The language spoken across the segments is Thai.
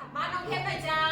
ถามบ้านน้องเทพหน่อยจ้า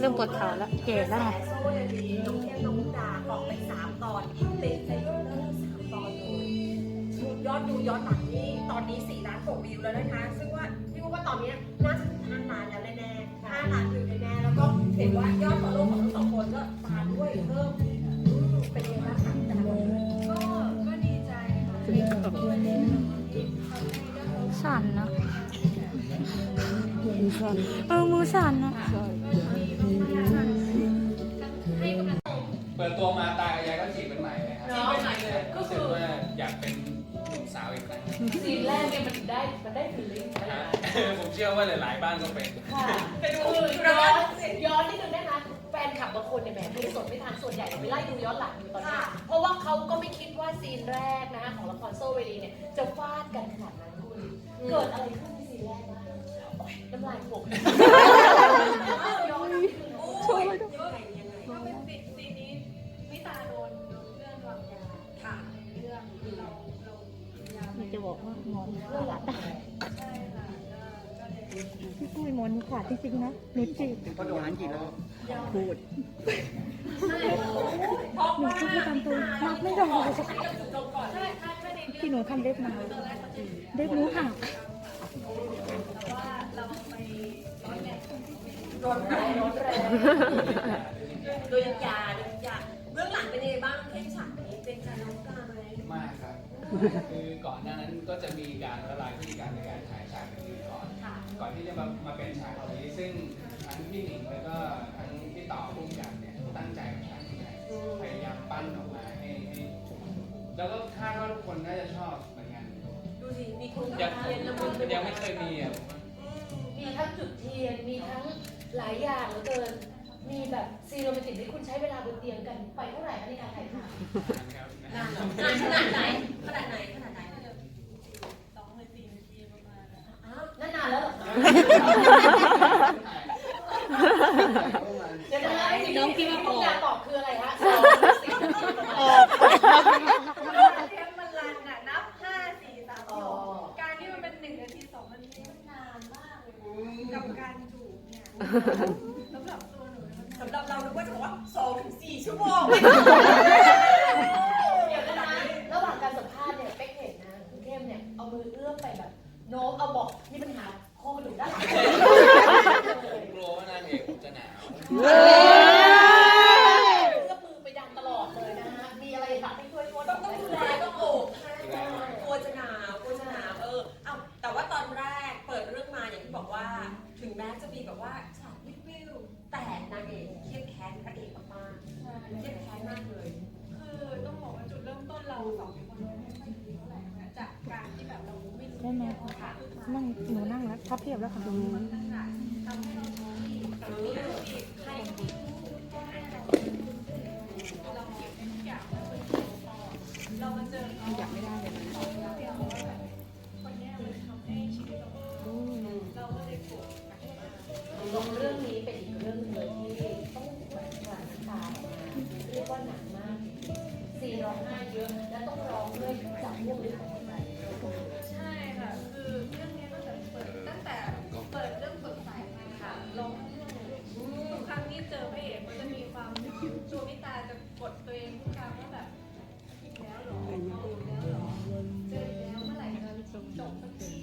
เริ่มปวดขาแล้วเก๋แล้วไงโซ่เลยดีน้องเทพน้องมุกดาออกไปสามตอนติดเลยเริ่มสามตอนเลยยอดดูย้อนหลังนี่ตอนนี้สี่ล้านกว่าวิวแล้วนะคะ ซึ่งว่าพี่ว่าตอนนี้น่าจะถึงห้าล้านแล้วแน่ๆห้าล้านวิวแน่ๆแล้วก็เห็นว่ายอดฟอลโล่ของทั้งสองคนก็ตามด้วยเพิ่มอืมเป็นยังไงบ้างคะแต่ละคนก็ก็ดีใจค่ะที่ทำให้ได้รับสั่นนะเออมือสั่นนะเปิดตัวมาตายกับยายก็จีบเป็นใหม่เลยครับเนาะรู้สึกว่าอยากเป็นหนุ่มสาวอีกครั้งซีนแรกเนี่ยมันได้มันได้ฟีลลิ่งนะฮะผมเชื่อว่าหลายๆบ้านก็เป็นค่ะคือย้อนย้อนนิดนึงได้ไหมแฟนคลับบางคนเนี่ยแหมดูสดไม่ทันส่วนใหญ่เนี่ยไปไล่ดูย้อนหลังอยู่ตอนนี้เพราะว่าเขาก็ไม่คิดว่าซีนแรกนะคะของละครโซเวลีเนี่ยจะฟาดกันขนาดนั้นคุณเกิดอะไรขึ้นในซีนแรกบ้างโอ๊ย น้ำลายหกย้อนนิดนึงโอ้ยยังไงยังไงก็เป็นซีซีนนี้วิตาโดนเรื่องวางยาค่ะในเรื่องเราเรายามันจะบอกว่างอนเรื่องหลักใช่ค่ะก็ก็เลยพี่ปุ้ยมอนขาดจริงๆนะหนูจีบก็โดนกี่รอบพูดเพราะหนูว่าพูดตามตัวนับไม่ได้ใช่ค่ะแค่ในเรื่องที่หนูทำเล็บมาตอนแรกเขาจะเล็บหนูหัก โดนแรงโดนแรงโดยยาโดยยาเบื้องหลังเป็นยังไงบ้างเข้มฉากนี้เป็นการน้องกาไหม มากครับ คือก่อนหน้านั้นก็จะมีการละลาย เคยมีอะมีทั้งจุดเทียน มีทั้งหลายอย่างเหลือเกิน มีแบบซีโรแมนติกที่คุณใช้เวลาบนเตียงกัน ไปเท่าไหร่คะในการถ่ายทำ ครับ นานเหรอนานขนาดไหนขนาดไหนขนาดไหน สองหรือสี่นาทีประมาณนั้น อ้าว นั่นนานแล้วเหรอคะเดี๋ยวนะไอ้สิ่งที่พี่พูดตอบคืออะไรฮะสองสี่ออก เทปมันรันอะนับห้าสี่สามสองการที่มันเป็นหนึ่งนาทีสองนาทีมันนานมากเลยนะกับการจูบเนี่ยสำหรับตัวหนูเนี่ยมัน สำหรับเรานึกว่าจะบอกว่าสอง ถึงสี่ชั่วโมงเดี๋ยวนะระหว่างการสัมภาษณ์เนี่ยเป๊กเห็นนะคุณเข้มเนี่ยเอามือเอื้อมไปแบบโน้มเอาบอกมีปัญหาข้อกระดูกด้านหลัง ผมกลัวว่านางเอกผมจะหนาว นั่งหนูนั่งแล้วพับเพียบแล้วค่ะตรงนี้ตั้งแต่ทำให้เราท้องที่แต่ที่เราที่ให้เราเก็บทุกอย่างไว้บนะเรามาเจอเขาอยากไม่ได้เลยเราเดียวว่าแบบคนเนี้ยมันทำให้ชีวิตเราเราก็เลยโกรธหนักมากลงเรื่องนี้เป็นอีกเรื่องหนึงเลยที่ต้องแหวนผ่านน้ำตาออกมาเรียกว่าหนักมากซีร้องไห้เยอะและต้องร้องด้วยจากเรื่องลึกของหัวใจใช่ค่ะคือเรื่อง แต่เปิดเรื่องสดใสมาค่ะยค่อทุกครั้งที่เจอพระเอกมันจะมีความตัวมิตาจะกดตัวเองทุกครั้งว่าแบบอีกแล้วหรอเอแล้วหรอเจอแล้วเมื่อไหร่จบสักที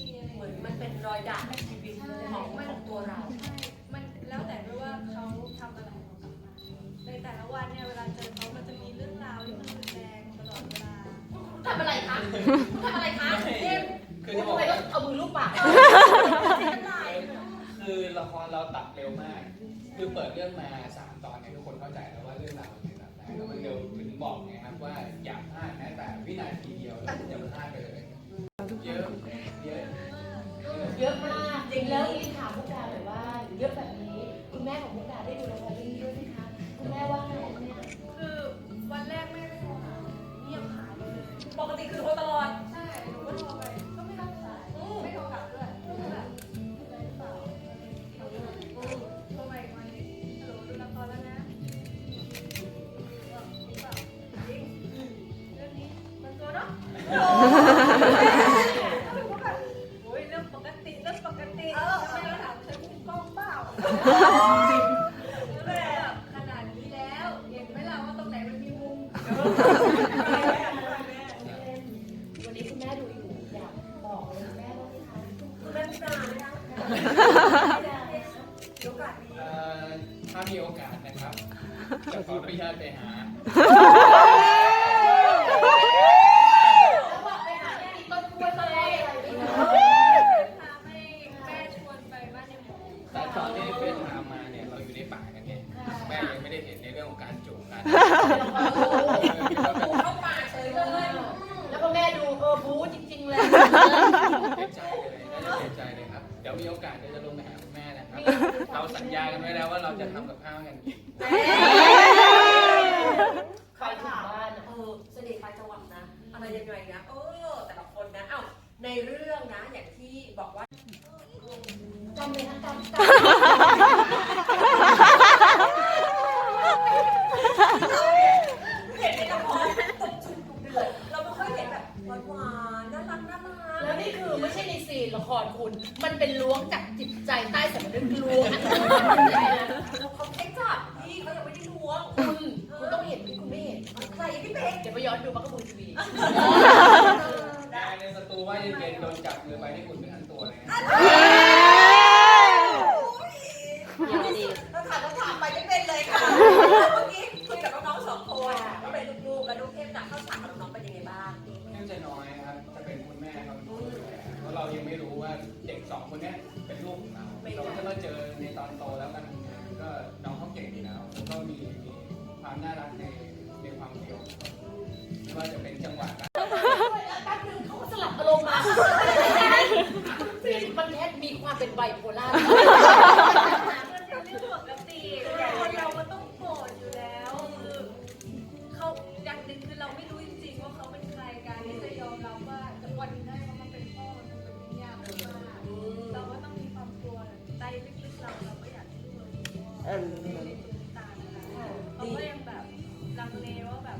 มันเป็นรอยด่างในชีวิตของของตัวเรา ใช่มันแล้วแต่ด้วยว่าเขาทำอะไรของเขามาในแต่ละวันเนี่ยเวลาเจอเขามันจะมีเรื่องราวที่มันรุนแรงตลอดเวลา ทำอะไรคะ ทำอะไรคะเอ็มคือจะบอก ทำไมต้องเอามือลูกปาก ละครเราตัดเร็วมาก คือเปิดเรื่องมาสามตอนเนี่ยทุกคนเข้าใจแล้วว่าเรื่องราวมันเป็นแบบไหนแล้วมันเร็วถึงบอกไงครับว่าอย่าพลาดแม้แต่วินาทีเดียวเราจะพลาดไปเลย เยอะเยอะเยอะมากจริงแล้วที่ถามพวกดาหน่อยว่าเยอะแบบนี้คุณแม่ของพวกดา 아~ ไรยังไงนะ เออ แต่ละคนนะ เอ้า ในเรื่องนะ อย่างที่บอกว่า จำเลยนะจำจำ เห็นในละครตบชุดดุเดือดเราไม่ค่อยเห็นแบบหวานๆน่ารักน่ารัก แล้วนี่คือไม่ใช่ในซีนละครคุณ มันเป็นล้วงจากจิตใจใต้สำนึกล้วงอันนี้นะ เขาแค่จับพี่เขายังไม่ได้ล้วง คุณคุณต้องเห็นที่คุณไม่เห็น ใครพี่ เป็กเดี๋ยวไปย้อนดูบักกะบูทีวียายในสตูว่าเย็นๆโดนจับมือไปนี่คุณเป็นทั้งตัวเลยนะเราถามคำถามไปไม่เป็นเลยค่ะ เมื่อกี้คุยกับน้องๆสองคนก็เป็นลูกๆกับลูกเทพจากเข้าฉากกับน้องๆเป็นยังไงบ้างเนื่องจะน้อยนะครับ จะเป็นคุณแม่เขาเป็นคนดูแลเพราะเรายังไม่รู้ว่าเด็กสองคนเนี้ยเป็นลูกของเราเราก็จะมาเจอในตอนโตแล้วกันทำงานก็น้องเขาเก่งอยู่แล้วแล้วก็มีมีความน่ารักในในความเกี่ยวไม่ ว่าจะเป็นจังหวะการแป๊บนึงเขาก็สลับอารมณ์มามันแค่มีความเป็นไบโพล่ามันเป็นเรื่องปกติคนเรามันต้องโกรธอยู่แล้วคือเขาอย่างหนึ่งคือเราไม่รู้จริงๆว่าเขาเป็นใครการที่จะยอมรับว่าจะวันหนึงได้เขามาเป็นพ่อมันเป็นเรื่องยากมากเราก็ต้องมีความกลัวใจลึกๆเราเราก็อยากให้ลูกเราดีพ่อไม่ได้ตื่นตานะคะเขาก็ยังแบบลังเลว่าแบบ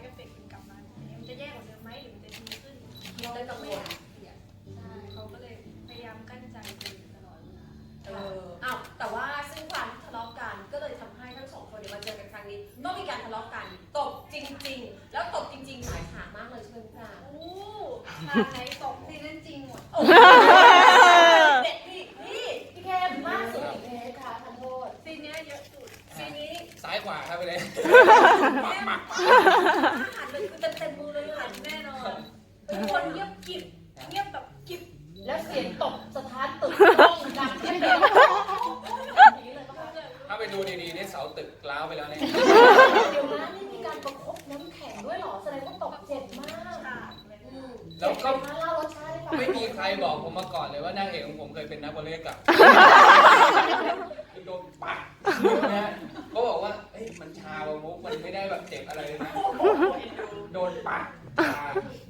ไปเอฟเฟกต์มันกลับมามันจะแย่กว่าเดิมไหมหรือมันจะดีขึ้นเราก็ไม่อยากเสียใช่เขาก็เลยพยายามกั้นใจตัวเองตลอดเวลา เอออ้าวแต่ว่าซึ่งความที่ทะเลาะกันก็เลยทำให้ทั้งสองคนเนี่ยมาเจอกันครั้งนี้ต้องมีการทะเลาะกันตบจริง ๆ แล้วตบจริงๆหลายฉากมากเลยใช่ไหมพี่ปลาโอ้ทางไหนตกซีนั่นจริงหมด โอ้เด็ดพี่พี่ พี่แคมมากสุดอีกเพจค่ะทันโทษ ซีเนี้ยเยอะสุด ทีนี้ ซ้ายขวาครับไปเลย แม่หันเลยคือเต็มเต็มๆมือเลย หั หั น น แน่นอนเป็นคนเงียบกริบเงียบแบบกริบ แล้วเสียงตกสถานตึกห้องดังที่เป็นอย่างนี้เลยปะคะ ถ้าไปดูดีๆนี่เสาตึกล้าวไปแล้วเนี่ย เดี๋ยวนะนี่มีการประคบน้ำแข็งด้วยเหรอแสดงว่าตกเจ็บมาก ฉากเลย อืม แล้วก็เจ็บไหมคะเล่ารสชาติให้ฟังไม่มีใครบอกผมมาก่อนเลยว่านางเอกของผมเคยเป็นนักวอลเลย์กับโดนปักนะเขาบอกว่าเอ้ยมันชาวะมุกมันไม่ได้แบบเจ็บอะไรเลยนะโดนปักชา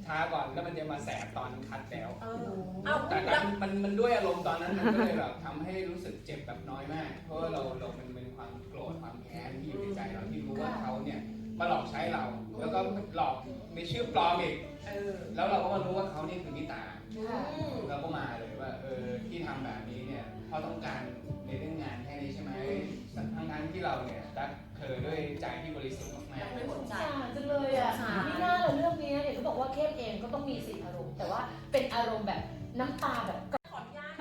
ชาก่อนแล้วมันจะมาแสบตอนคัดแล้วเออเอาแต่แต่แล้วมันมันด้วยอารมณ์ตอนนั้นมันก็เลยแบบทำให้รู้สึกเจ็บแบบน้อยมาก เพราะว่าเราเรามันเป็นความโกรธความแค้นที่อยู่ในใจเราที่รู้ว่าเขาเนี่ย มาหลอกใช้เรา แล้วก็หลอกในชื่อปลอมอีก เออแล้วเราก็มารู้ว่าเขานี่คือนิตา ค่ะอืมเราก็มาเลยว่าเออที่ทำแบบนี้เนี่ยเพราะต้องการในเรื่องงานแค่นี้ใช่ไหมทั้งนั้นที่เราเนี่ยรักเธอด้วยใจที่บริสุทธิ์มากรักด้วยหัวใจสงสารจังเลยอะนี่น่าเลยเรื่องนี้เนี่ยเขาบอกว่าเข้มเองก็ต้องมีสิทธิอารมณ์ แต่ว่าเป็นอารมณ์แบบน้ำตาแบบขออนุญาต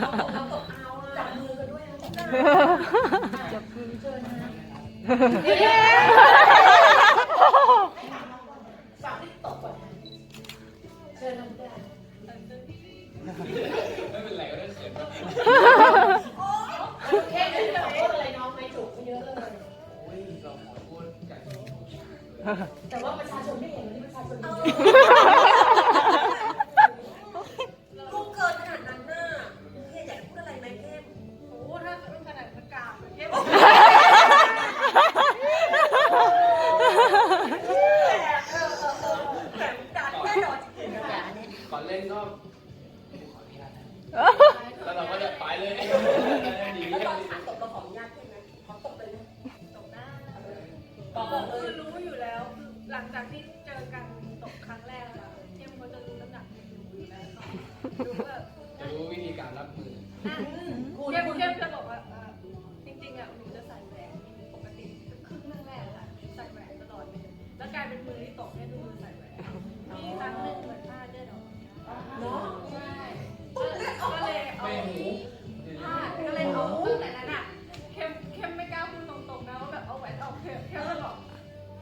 เราตกเราตกเอาจัจับบมืมืออกันด้วยนะจับจับมือเชิญนะ ๆ ไม่เป็นไรก็ได้เขินแบบโอเคเดี๋ยอโอะไรน้องไม่จุกเยอะเลย โอ้ยเราขอโทษลย แต่ว่าประชาชนไม่เห็นวันนี้ประชาชนดู รรับมืออะคุณเยี่ยมคุณเยี่ยมจะบอกว่าอ่าจริงๆอะหนูจะใส่แหวนปกติครึ่งเรื่องแรกอะใส่แหวนตลอดเลยแล้วกลายเป็นมือที่ตกเนี่ยดูมือใส่แหวนมีครั้งหนึ่งเหมือนผ้าเลือดออกเนาะใช่ก็เลยเอาไม่หูผ้าก็เลยเอาตั้งแต่นั้นอะเข้มเข้มไม่กล้าพูดตรงๆนะว่าแบบเอาแหวนออกเข้มเข้มจะบอก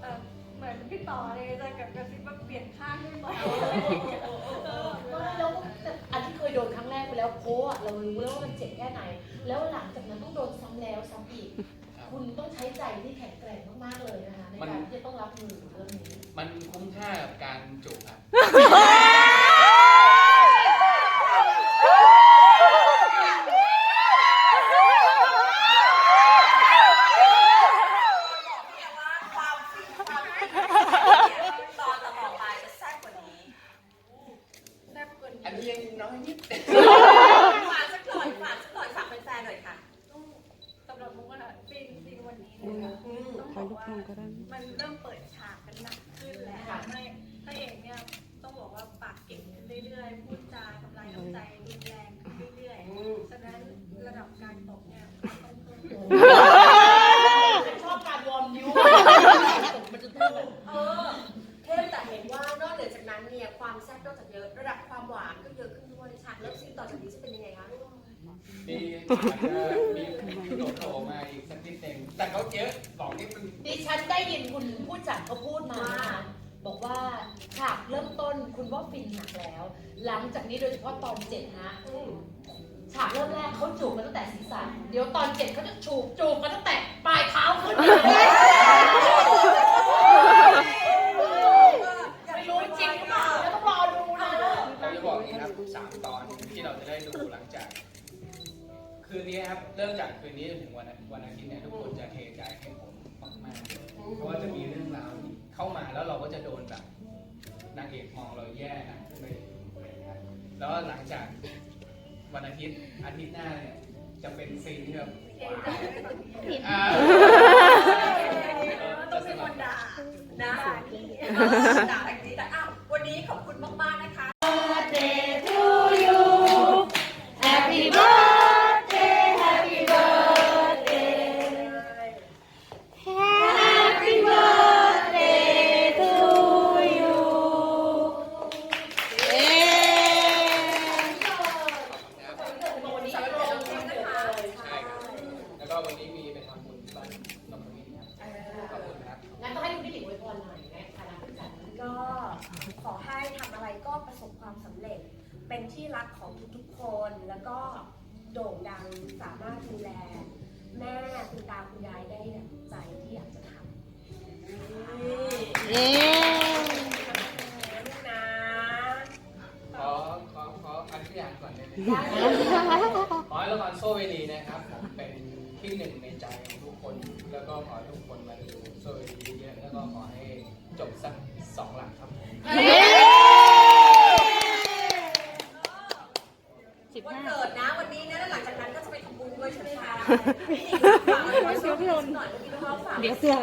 เออเหมือนพี่ต่อเลยจะกับกระซิบว่าเปลี่ยนข้างให้หมดเออเวลาแล้วอันที่เคยโดนครั้ง แล้วโค้ะเรารู้แล้วว่ามันเจ็บแค่ไหน แล้วหลังจากนั้นต้องโดนซ้ำแล้วซ้ำอีก คุณต้องใช้ใจที่แข็งแกร่งมากๆเลยนะคะในการที่จะต้องรับมือกับเรื่องนี้ มันคุ้มค่ากับการจุครับ ความฟินความฟินเนี่ยตอนต่อไปจะแซ่บกว่านี้ แซ่บกว่า อัน นี้ นี้ยังน้อยนิด ฝากสักหน่อยฝากสักหน่อยฝากแฟนๆหน่อยค่ะ ต้องสำหรับมุกอะซีนซีนวันนี้นะคะ อืม ต้องบ ถ่าย อก รูป ว่า มุมก็ได้ มันเริ่มเปิดฉากกันหนักขึ้นแล้วให้พระเอกเนี่ยต้องบอกว่าปากเก่งขึ้นเรื่อยๆ พูดจาทำลายน้ำใจรุนแรงขึ้นเรื่อย อืม ๆ ฉะนั้นระดับการตกเนี่ยต้องเพิ่ม ชอบการวอร์มนิ้วมันจะเต้นแบบเออเทพแต่เห็นว่านอกเหนือจากนั้นเนี่ยความแซ่บนอกจากเยอะระดับความหวานก็เยอะขึ้นด้วยฉากเลิฟซีนต่อจากนี้จะเป็นยังไงคะมีอาจจะมีโดดโผล่มาอีกสักนิดหนึ่งแต่เขาเยอะบอกนี่มันดิฉันได้ยินคุณผู้จัดเขาพูดมา บอกว่าฉากเริ่มต้นคุณว่าฟินหนักแล้ว หลังจากนี้โดยเฉพาะตอนเจ็ดนะ ฉากเริ่มแรกเขาจูบกันตั้งแต่ศีรษะเดี๋ยวตอนเจ็ดเขาจะจูบจูบกันตั้งแต่ปลายเท้าขึ้นไปเลยไม่รู้จริงหรือเปล่าแล้วต้องรอดูนะเราจะบอกอย่างนี้ครับสามตอนที่เราจะได้ดูหลังจาก คืนนี้ครับเริ่มจากคืนนี้จนถึงวันอาวันอาทิตย์เนี่ยทุกคนจะเทใจให้ผมมากๆเลยเพราะว่าจะมีเรื่องราวเข้ามาแล้วเราก็จะโดนแบบนางเอกมองเราแย่นะขึ้นไปนะครับแล้วหลังจาก วันอาทิตย์ อาทิตย์หน้าเนี่ยจะเป็นซีนที่แบบเก่งว้าใจวไว้ก่อนนี้อ่าต้องเป็นคนด่านะด่านี่เออด่าแบบนี้แต่อ้าววันนี้ขอบคุณมากๆนะคะ ขอให้ละครโซเวลีนะครับผมเป็นที่หนึ่งในใจของทุกคน แล้วก็ขอให้ทุกคนมาดูโซเวลีเยอะๆแล้วก็ขอให้จบสักสองหลักครับผมสิบวันห้าเกิดนะวันนี้นะแล้วหลังจากนั้นก็จะไปทำบุญด้วยใช่ไหมคะพี่หนิงฝากอะไรไว้ช่วยพี่นนท์หน่อยเมื่อกี้น้องๆฝาก เดี๋ยวเสือ